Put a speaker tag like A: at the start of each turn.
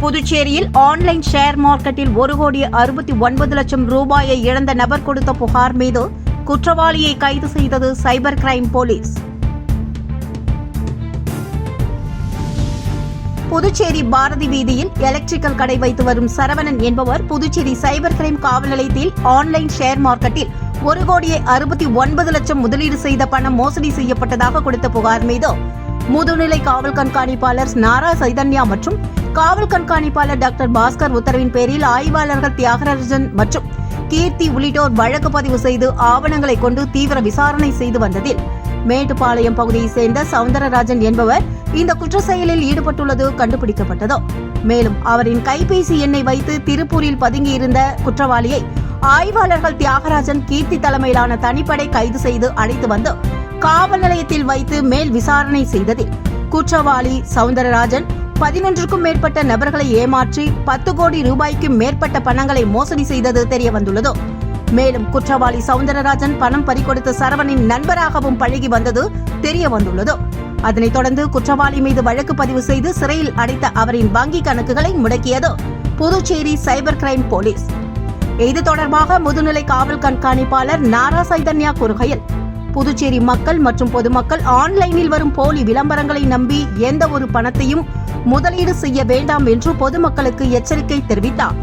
A: புதுச்சேரியில் online share மார்க்கெட்டில் ஒரு கோடி அறுபத்தி ஒன்பது லட்சம் ரூபாயை இழந்த நபர் கொடுத்த புகார் மீது குற்றவாளியை கைது செய்தது cyber crime police. Puducherry Bharathi வீதியில் எலக்ட்ரிக்கல் கடை வைத்து வரும் சரவணன் என்பவர் புதுச்சேரி சைபர் கிரைம் காவல் நிலையத்தில் ஆன்லைன் ஷேர் மார்க்கெட்டில் ஒரு கோடியே அறுபத்தி ஒன்பது லட்சம் முதலீடு செய்த பணம் மோசடி செய்யப்பட்டதாக கொடுத்த புகார் மீது முதுநிலை காவல் கண்காணிப்பாளர் நாரா சைதன்யா மற்றும் காவல் கண்காணிப்பாளர் டாக்டர் பாஸ்கர் உத்தரவின் பேரில் ஆய்வாளர்கள் தியாகராஜன் மற்றும் கீர்த்தி உள்ளிட்டோர் வழக்கு பதிவு செய்து ஆவணங்களை கொண்டு தீவிர விசாரணை செய்து வந்ததில் மேட்டுப்பாளையம் பகுதியைச் சேர்ந்த சவுந்தரராஜன் என்பவர் இந்த குற்ற செயலில் ஈடுபட்டுள்ளது கண்டுபிடிக்கப்பட்டது. மேலும் அவரின் கைபேசி எண்ணை வைத்து திருப்பூரில் பதுங்கியிருந்த குற்றவாளியை ஆய்வாளர்கள் தியாகராஜன் கீர்த்தி தலைமையிலான தனிப்படை கைது செய்து அழைத்து வந்து காவல் நிலையத்தில் வைத்து மேல் விசாரணை செய்ததில் குற்றவாளி சவுந்தரராஜன் பதினொன்றுக்கும் மேற்பட்ட நபர்களை ஏமாற்றி பத்து கோடி ரூபாய்க்கும் மேற்பட்ட பணங்களை மோசடி செய்தது தெரிய வந்துள்ளது மேலும் குற்றவாளி சவுந்தரராஜன் பணம் பறிகொடுத்த சரவணின் நண்பராகவும் பழகி வந்தது தெரிய வந்துள்ளது அதனைத் தொடர்ந்து குற்றவாளி மீது வழக்கு பதிவு செய்து சிறையில் அடைத்த அவரின் வங்கி கணக்குகளை முடக்கியது புதுச்சேரி சைபர் கிரைம் போலீஸ். இது தொடர்பாக முதுநிலை காவல் கண்காணிப்பாளர் நாரா சைதன்யா கூறுகையில் புதுச்சேரி மக்கள் மற்றும் பொதுமக்கள் ஆன்லைனில் வரும் போலி விளம்பரங்களை நம்பி எந்த ஒரு பணத்தையும் முதலீடு செய்ய வேண்டாம் என்று பொதுமக்களுக்கு எச்சரிக்கை தெரிவித்தார்.